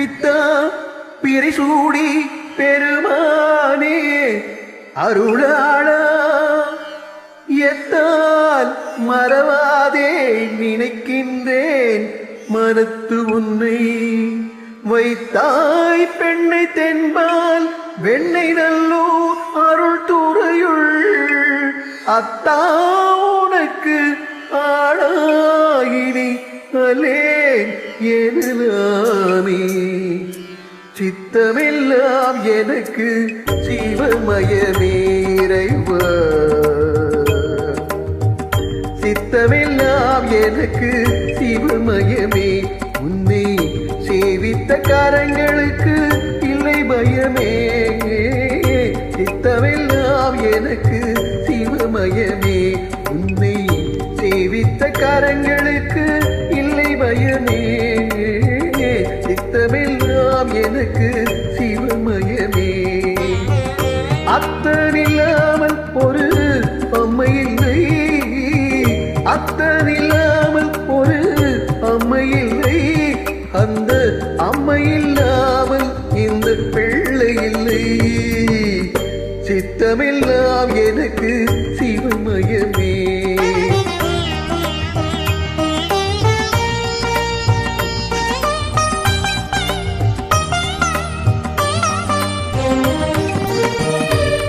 பித்தா பிரிசூடி பெருமானே அருளாளா எத்தால் மறவாதே நினைக்கின்றேன் மனத்து உன்னை வைத்தாய் பெண்ணை தென்பால் வெண்ணை நல்லோ அருள் துறையுள் அத்தா உனக்கு ஆளாயினி அலே எனலாமே சித்தமெல்லாம் எனக்கு சிவமயமேறைவா. சித்தமெல்லாம் எனக்கு சிவமயமே. உன்னை சேவித்த கரங்களுக்கு இல்லை பயமே. சித்தமெல்லாம் எனக்கு சிவமயமே. உன்னை சேவித்த கரங்களுக்கு பிள்ளை இல்லை சித்தமெல்லாம் எனக்கு சிவமயமே.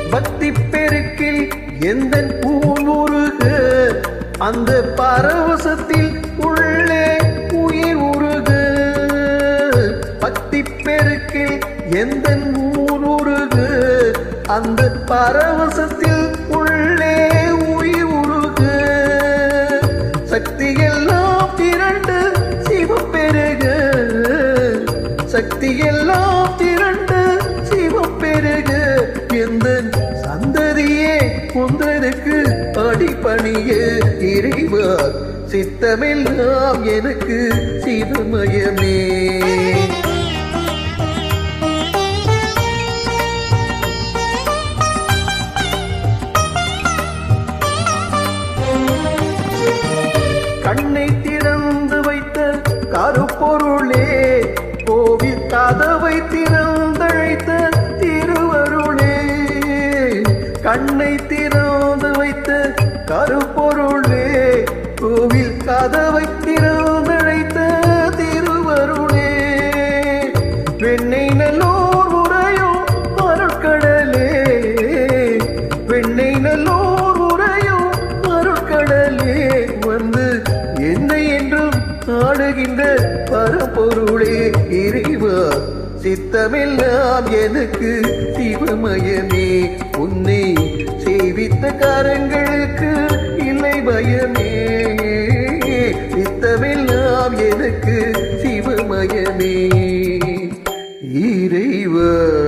பக்தி பெருக்கில் எந்த பூவுருக அந்த பரவசத்தில் உள்ளே உயிர் உருக. பக்தி பெருக்கில் எந்த ஊர் அந்த பரவசத்தில் உள்ளே உயிர் சக்தி எல்லாம் திரண்டு சிவப்பெருக. சக்தியெல்லாம் திரண்டு சிவப்பெருக. எந்த சந்ததியே குந்தனுக்கு அடிப்பணிய இறைவார் சித்தமெல்லாம் எனக்கு சிவமயமே கதவை திறந்தழைத்த திருவருளே கண்ணை திறந்து வைத்த கருப்பொருளே கோவில் கதவை திறந்தழைத்த திருவருளே பெண்ணை நல்லோர் உரையும் அருட்கடலே பெண்ணை நல்லோர் உரையும் அருட்கடலே வந்து என்னை என்றும் ஆடுகின்ற பரப்பொருளே இறைவா சித்தமெல்லாம் எனக்கு சிவமயமே. உன்னை சேவித்த காரங்களுக்கு இல்லை பயமே. சித்தமெல்லாம் எனக்கு சிவமயமே. இறைவா.